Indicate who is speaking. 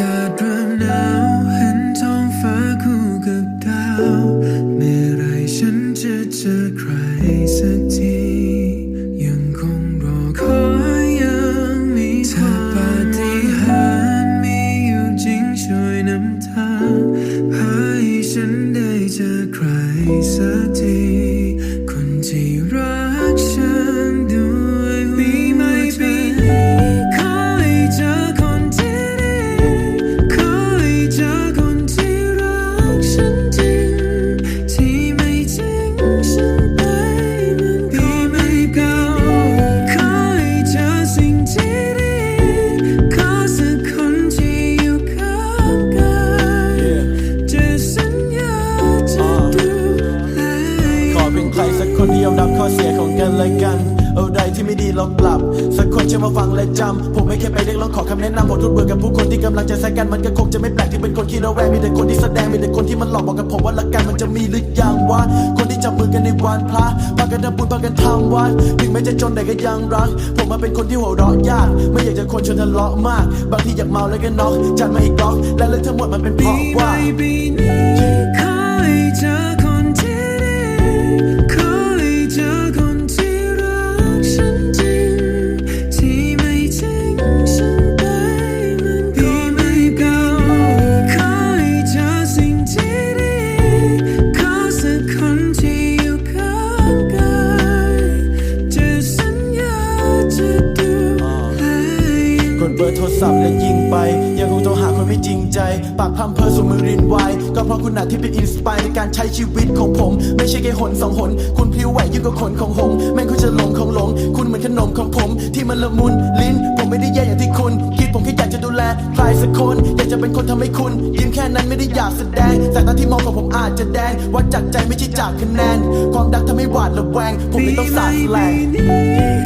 Speaker 1: ากาศร้อนหนาวเห็นท้องฟ้าคู่กับดาวเม่ไรฉันจะเจอใครสักทียังคงรอคอยยังมีเธอปาฏิหาริมีอยู่จริงช่วยนำทาให้ฉันได้เจอใครสักที อะไรสัก
Speaker 2: คนที่ยอมรับข้อเสียของกันอะไรที่ไม่ดีเราปรับ สักคนจะมาฟังและจำ ผมไม่เคยไปเรียกร้องขอคำแนะนำผมทุกเบื่อกับผู้คนที่กำลังจะแซงกันมันก็คงจะไม่แปลกที่เป็นคนขี้ระแวงมีแต่คนที่แสดงมีแต่คนที่มันหลอกบอกกับผมว่าละกันมันจะมีหรือยังวะคนที่จับมือกันในวันพระพากันทำบุญพากันทำวัดถึงแม้จะจนแต่ก็ยังรัก ผมมาเป็นคนที่หัวเราะยาก ไม่อยากจะคนชวนทะเลาะมาก บางทีอยากเมาแล้วก็น็อกจัดมาอีกล็อกและเรื่องทั้งหมดมันเป็นเพราะว่า
Speaker 1: กดเบอร์โทรศ
Speaker 2: ัพท์และยิงไป ยังคงโทรหาคนไม่จริงใจ ปากพร่ำเพอสู่มือรินไวก็เพราะคุณน่ะที่เป็นอินสปายในการใช้ชีวิตของผม ไม่ใช่แค่หนสองหน คุณพลิ้วไหวยิ่งกว่าขนของหงแม่งคุณจะหลงของหลง คุณเหมือนขนมของผม ที่มันละมุนลิ้น ผมไม่ได้แย่อย่างที่คุณ คิดผมแค่อยากจะดูแลใครสักคน อยากจะเป็นคนทำให้คุณยิ้มแค่นั้นไม่ได้อยากแสดงสายตาที่มองของผมอาจจะแดงวัดจากใจไม่ใช่จากคะแนน ความดังทำให้หวาดระแวง ผมเลยต้องสาดแสล
Speaker 1: ง